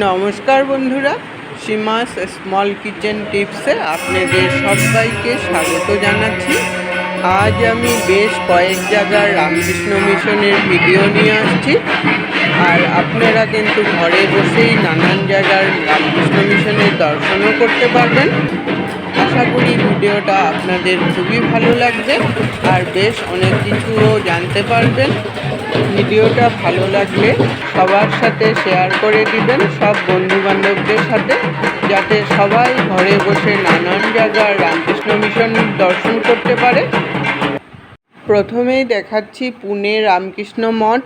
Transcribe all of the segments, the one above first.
নমস্কার বন্ধুরা, সীমাস small kitchen টিপসে আপনাদের সবাইকে স্বাগত জানাচ্ছি। আজ আমি বেশ কয়েক জায়গার রামকৃষ্ণ মিশনের ভিডিও নিয়ে আসছি। আর আপনারা কিন্তু ঘরে বসেই নানান জায়গার রামকৃষ্ণ মিশনের দর্শনও করতে পারবেন। আশা করি ভিডিওটা আপনাদের খুবই ভালো লাগবে। আর বেশ অনেক কিছুও জানতে পারবেন। ভিডিওটা ভালো লাগলে সবার সাথে শেয়ার করে দিবেন, সব বন্ধু বান্ধবদের সাথে, যাতে সবাই ঘরে বসে নানান জায়গার রামকৃষ্ণ মিশন দর্শন করতে পারে। প্রথমেই দেখাচ্ছি পুনে রামকৃষ্ণ মঠ।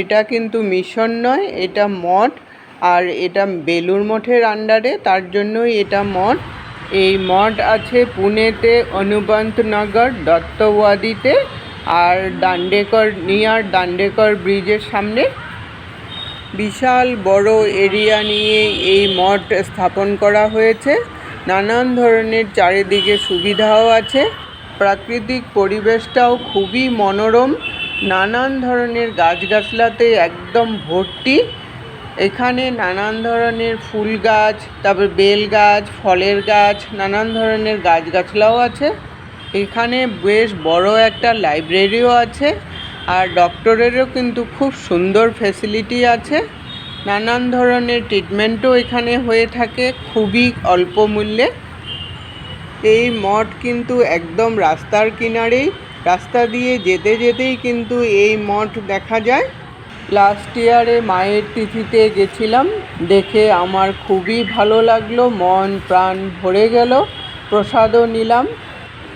এটা কিন্তু মিশন নয়, এটা মঠ, আর এটা বেলুর মঠের আন্ডারে তার জন্যই এটা মঠ। এই মঠ আছে পুনেতে অনুবন্তনগর দত্তওয়াদিতে। আর দান্ডেকর নিয়ার দান্ডেকর ব্রিজের সামনে বিশাল বড় এরিয়া নিয়ে এই মঠ স্থাপন করা হয়েছে। নানান ধরনের চারিদিকে সুবিধাও আছে। প্রাকৃতিক পরিবেশটাও খুবই মনোরম। নানান ধরনের গাছগাছলাতে একদম ভর্তি। এখানে নানান ধরনের ফুল গাছ, তারপর বেল গাছ, ফলের গাছ, নানান ধরনের গাছগাছলাও আছে। এখানে বেশ বড় একটা লাইব্রেরিও আছে আর ডক্টরেরও কিন্তু খুব সুন্দর ফেসিলিটি আছে। নানান ধরনের ট্রিটমেন্টও এখানে হয়ে থাকে খুবই অল্প মূল্যে। এই মঠ কিন্তু একদম রাস্তার কিনারেই। রাস্তা দিয়ে যেতে যেতেই কিন্তু এই মঠ দেখা যায়। লাস্ট ইয়ারে মায়ের তিথিতে গেছিলাম, দেখে আমার খুবই ভালো লাগল, মন প্রাণ ভরে গেল, প্রসাদও নিলাম।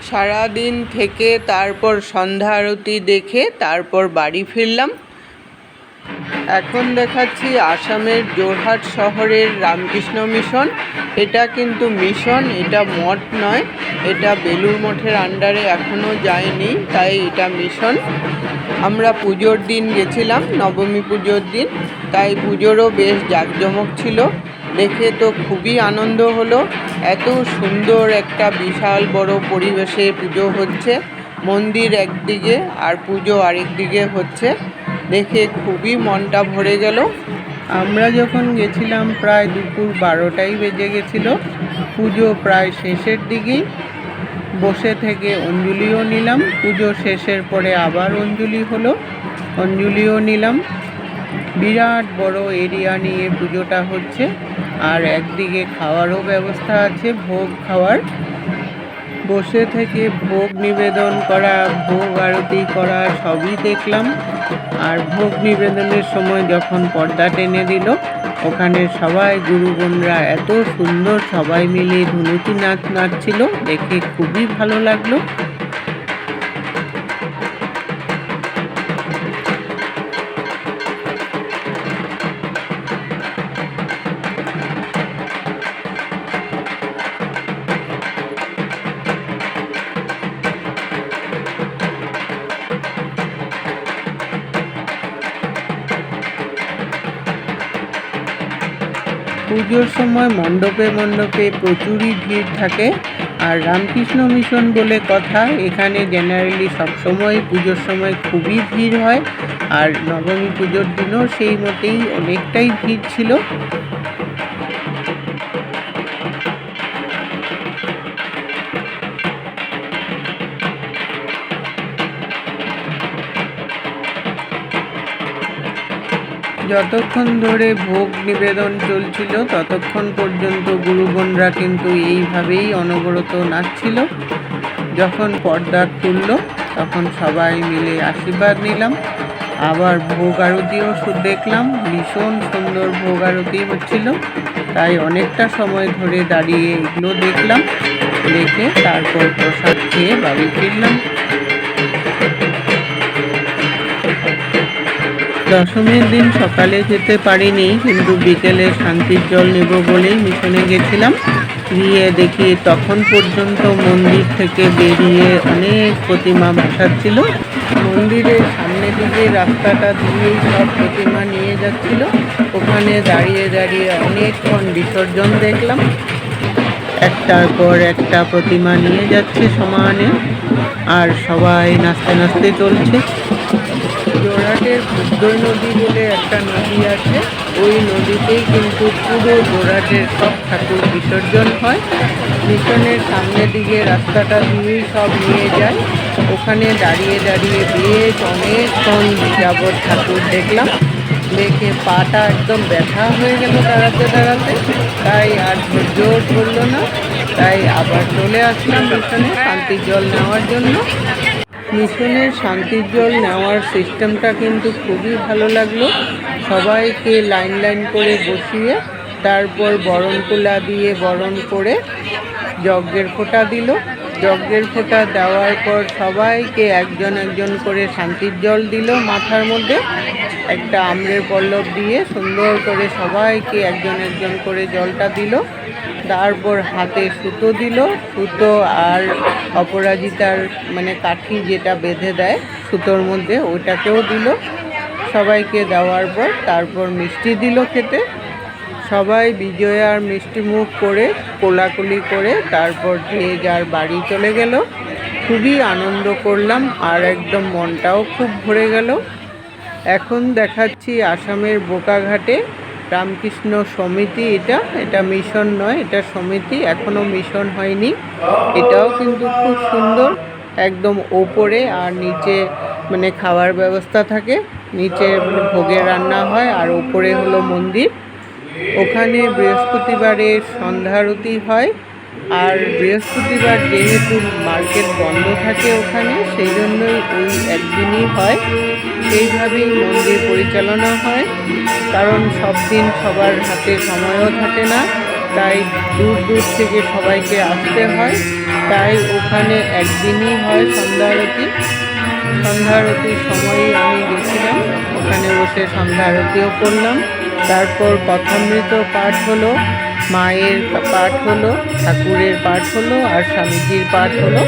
সারাদিন থেকে তারপর সন্ধ্যা আরতি দেখে তারপর বাড়ি ফিরলাম। এখন দেখাচ্ছি আসামের জোরহাট শহরের রামকৃষ্ণ মিশন। এটা কিন্তু মিশন, এটা মঠ নয়, এটা বেলুর মঠের আন্ডারে এখনও যায়নি, তাই এটা মিশন। আমরা পুজোর দিন গেছিলাম, নবমী পুজোর দিন, তাই পুজোরও বেশ জাঁকজমক ছিল। দেখে তো খুবই আনন্দ হলো। এত সুন্দর একটা বিশাল বড় পরিবেশে পুজো হচ্ছে। মন্দির একদিকে আর পুজো আরেক দিকে হচ্ছে। দেখে খুবই মনটা ভরে গেল। আমরা যখন গেছিলাম প্রায় দুপুর বারোটাই বেজে গেছিল। পুজো প্রায় শেষের দিকেই। বসে থেকে অঞ্জলিও নিলাম। পুজো শেষের পরে আবার অঞ্জলি হলো। অঞ্জলিও নিলাম। বিরাট বড় এরিয়া নিয়ে পুজোটা হচ্ছে। আর একদিকে খাওয়ারও ব্যবস্থা আছে, ভোগ খাওয়ার। বসে থেকে ভোগ নিবেদন করা, ভোগ আরতি করা সবই দেখলাম। আর ভোগ নিবেদনের সময় যখন পর্দা টেনে দিল, ওখানে সবাই গুরুগণরা এত সুন্দর সবাই মিলে ধুনুচি নাচ নাচছিল, দেখে খুবই ভালো লাগল। পুজোর সময় মণ্ডপে মণ্ডপে প্রচুরই ভিড় থাকে। আর রামকৃষ্ণ মিশন বলে কথা, এখানে জেনারেলি সবসময় পুজোর সময় খুবই ভিড় হয়। আর নবমী পুজোর দিনও সেই মতেই অনেকটাই ভিড় ছিল। যতক্ষণ ধরে ভোগ নিবেদন চলছিল, ততক্ষণ পর্যন্ত গুরুগণরা কিন্তু এইভাবেই অনবরত নাচছিল। যখন পর্দা তুলল, তখন সবাই মিলে আশীর্বাদ নিলাম। আবার ভোগ আরতিও দেখলাম। ভীষণ সুন্দর ভোগ আরতি হচ্ছিল। তাই অনেকটা সময় ধরে দাঁড়িয়ে এগুলো দেখলাম। দেখে তারপর প্রসাদ খেয়ে বাড়ি ফিরলাম। দশমীর দিন সকালে যেতে পারিনি, কিন্তু বিকেলে শান্তির জল নেব বলেই মিশনে গেছিলাম। গিয়ে দেখি তখন পর্যন্ত মন্দির থেকে বেরিয়ে অনেক প্রতিমা বসাচ্ছিল মন্দিরের সামনে দিকে রাস্তাটা দিয়েই সব প্রতিমা নিয়ে যাচ্ছিল। ওখানে দাঁড়িয়ে দাঁড়িয়ে অনেকক্ষণ বিসর্জন দেখলাম। একটার পর একটা প্রতিমা নিয়ে যাচ্ছে সমানে। আর সবাই নাচতে নাচতে চলছে। জোড়াট জোড়হাটের উদ্দয় নদী বলে একটা নদী আছে। ওই নদীতেই কিন্তু পুরো জোড়হাটের সব ঠাকুর বিসর্জন হয়। মিশনের সামনের দিকে রাস্তাটা দিয়েই সব নিয়ে যায়। ওখানে দাঁড়িয়ে দাঁড়িয়ে বেশ অনেকক্ষণ যাবৎ ঠাকুর দেখলাম। দেখে পাটা একদম ব্যথা হয়ে গেল দাঁড়াতে দাঁড়াতে। তাই আর ধৈর্য ধরলো না। তাই আবার চলে আসলাম মিশনে শান্তির জল নেওয়ার জন্য। মিশনের শান্তির জল নেওয়ার সিস্টেমটা কিন্তু খুবই ভালো লাগল। সবাইকে লাইন লাইন করে বসিয়ে, তারপর বরণ কুলা দিয়ে বরণ করে যজ্ঞের ফোঁটা দিল। যজ্ঞের ফোঁটা দেওয়ার পর সবাইকে একজন একজন করে শান্তির জল দিল মাথার মধ্যে। একটা আম্রের পল্লব দিয়ে সুন্দর করে সবাইকে একজন একজন করে জলটা দিল। তারপর হাতে সুতো দিল, সুতো আর অপরাজিতার মানে কাঠি যেটা বেঁধে দেয় সুতোর মধ্যে, ওইটাকেও দিল। সবাইকে দেওয়ার পর তারপর মিষ্টি দিল খেতে। সবাই বিজয় আর মিষ্টি মুখ করে কোলাকুলি করে তারপর যে যার বাড়ি চলে গেল, খুবই আনন্দ করলাম আর একদম মনটাও খুব ভরে গেল। এখন দেখাচ্ছি আসামের বোকাঘাটে। রামকৃষ্ণ সমিতি, এটা এটা মিশন নয়, এটা সমিতি এখনও মিশন হয়নি। এটাও কিন্তু খুব সুন্দর, একদম ওপরে আর নিচে মানে খাওয়ার ব্যবস্থা থাকে, নিচে মানে ভোগের রান্না হয়, আর ওপরে হলো মন্দির। ওখানে বৃহস্পতিবারে সন্ধ্যারতি হয় আর বৃহস্পতিবার যেহেতু মার্কেট বন্ধ থাকে ওখানে, সেই জন্যই ওই একদিনই হয়। সেইভাবেই মন্দির পরিচালনা হয়। কারণ সব দিন সবার হাতে সময়ও থাকে না, তাই দূর দূর থেকে সবাইকে আসতে হয়। তাই ওখানে একদিনই হয় সন্ধ্যা আরতি। সন্ধ্যা আরতির সময়ই আমি গেছিলাম, ওখানে বসে সন্ধ্যা আরতিও করলাম। তারপর কথামৃত পাঠ হলো। মায়ের পাঠ হলো, ঠাকুরের পাঠ হলো, আর স্বামীজির পাঠ হলো,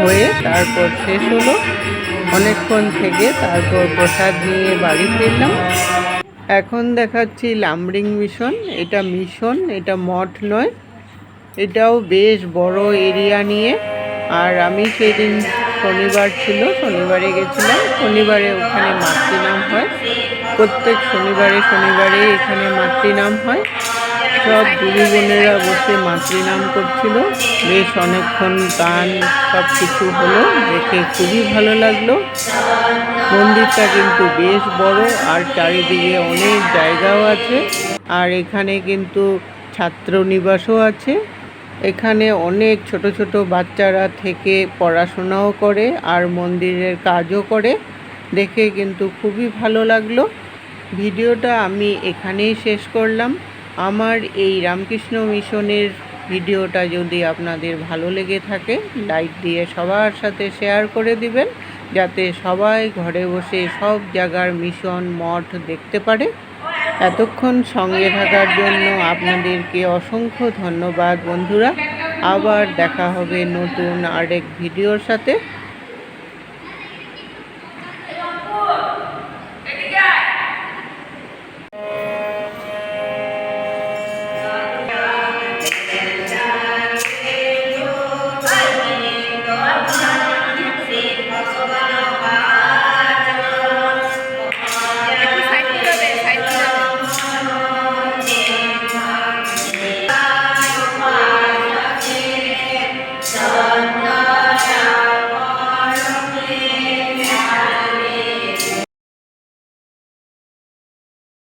হয়ে তারপর শেষ হলো। অনেকক্ষণ থেকে তারপর প্রসাদ নিয়ে বাড়ি ফিরলাম। এখন দেখাচ্ছি লামডিং মিশন। এটা মিশন, এটা মঠ নয়। এটাও বেশ বড় এরিয়া নিয়ে। আর আমি সেদিন শনিবার ছিল, শনিবারে গেছিলাম। শনিবারে ওখানে মাতৃনাম হয়। প্রত্যেক শনিবারে শনিবারে এখানে মাতৃনাম হয়। সব গুরু বোনেরা বসে মাতৃনাম করছিল। বেশ অনেকক্ষণ গান সব কিছু হলো, দেখে খুবই ভালো লাগল। মন্দিরটা কিন্তু বেশ বড়, আর চারিদিকে অনেক জায়গাও আছে। আর এখানে কিন্তু ছাত্র নিবাসও আছে। এখানে অনেক ছোট ছোট বাচ্চারা থেকে পড়াশোনাও করে, আর মন্দিরের কাজও করে। দেখে কিন্তু খুবই ভালো লাগল। ভিডিওটা আমি এখানেই শেষ করলাম। আমার এই রামকৃষ্ণ মিশনের ভিডিওটা যদি আপনাদের ভালো লেগে থাকে লাইক দিয়ে সবার সাথে শেয়ার করে দিবেন, যাতে সবাই ঘরে বসে সব জায়গার মিশন মঠ দেখতে পারে। এতক্ষণ সঙ্গে থাকার জন্য আপনাদেরকে অসংখ্য ধন্যবাদ বন্ধুরা। আবার দেখা হবে নতুন আরেক ভিডিওর সাথে।